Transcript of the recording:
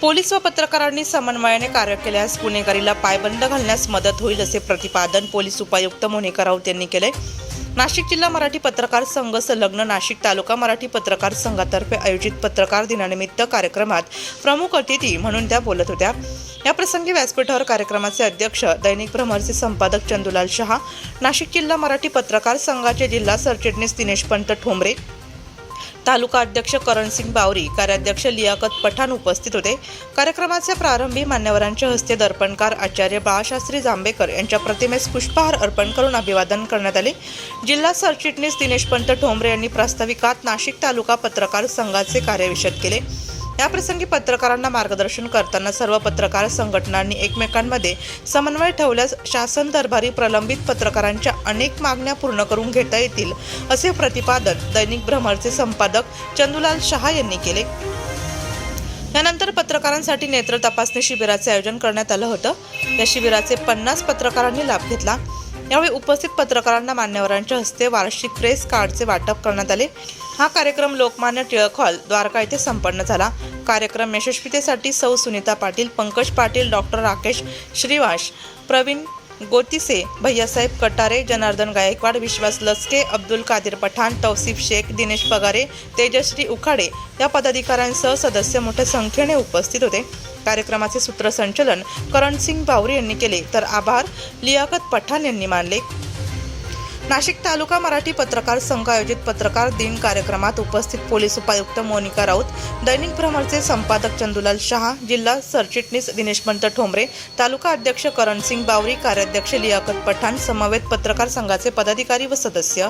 Police व पत्रकारांनी समन्वयाने कार्य केल्यास गुन्हेगारीला पायबंद घालण्यास मदत होईल असे प्रतिपादन पोलीस उपायुक्त मोनिका राऊत यांनी केले. नाशिक जिल्हा मराठी पत्रकार संघ संलग्न नाशिक तालुका मराठी पत्रकार संघातर्फे आयोजित पत्रकार दिनानिमित्त कार्यक्रमात प्रमुख अतिथी म्हणून त्या बोलत होत्या. या प्रसंगी व्यासपीठावर कार्यक्रमाचे अध्यक्ष दैनिक भ्रमरचे संपादक चंदुलाल शहा नाशिक जिल्हा मराठी पत्रकार संघाचे जिल्हा सरचिटणीस दिनेश पंत ठोंबरे तालुका अध्यक्ष करणसिंग बावरी कार्याध्यक्ष लियाकत पठाण उपस्थित होते. कार्यक्रमाचे प्रारंभी मान्यवरांच्या हस्ते दर्पणकार आचार्य बाळशास्त्री जांभेकर यांच्या प्रतिमेस पुष्पहार अर्पण करून अभिवादन करण्यात आले. जिल्हा सरचिटणीस दिनेश पंत ठोंबरे यांनी प्रास्ताविकात नाशिक तालुका पत्रकार संघाचे कार्यविशद केले. याप्रसंगी पत्रकारांना मार्गदर्शन करताना सर्व पत्रकार संघटनांनी एकमेकांमध्ये समन्वय ठेवल्यास शासन दरबारी प्रलंबित पत्रकारांच्या अनेक मागण्या पूर्ण करून घेता येतील असे प्रतिपादन दैनिक भ्रमरचे संपादक चंदुलाल शहा यांनी केले. त्यानंतर पत्रकारांसाठी नेत्र तपासणी शिबिराचे आयोजन करण्यात आलं होतं. या शिबिराचे पन्नास पत्रकारांनी लाभ घेतला. यावेळी उपस्थित पत्रकारांना मान्यवरांच्या हस्ते वार्षिक प्रेस कार्डचे वाटप करण्यात आले. हा कार्यक्रम लोकमान्य टिळक हॉल द्वारका येथे संपन्न झाला. कार्यक्रम यशस्वीतेसाठी सौ सुनीता पाटील पंकज पाटील डॉक्टर राकेश श्रीवास प्रवीण गोतिसे भैयासाहेब कटारे जनार्दन गायकवाड विश्वास लसके अब्दुल कादिर पठाण तौसिफ शेख दिनेश पगारे तेजश्री उखाडे या पदाधिकाऱ्यांसह सदस्य मोठ्या संख्येने उपस्थित होते. कार्यक्रमाचे सूत्रसंचलन करणसिंग बावरी यांनी केले. तर आभार लियाकत पठाण यांनी मानले. नाशिक तालुका मराठी पत्रकार संघ आयोजित पत्रकार दिन कार्यक्रमात उपस्थित पोलीस उपायुक्त मोनिका राऊत दैनिक भ्रमरचे संपादक चंदुलाल शहा जिल्हा सरचिटणीस दिनेशपंत ठोंबरे तालुका अध्यक्ष करणसिंग बावरी कार्याध्यक्ष लियाकत पठाण समवेत पत्रकार संघाचे पदाधिकारी व सदस्य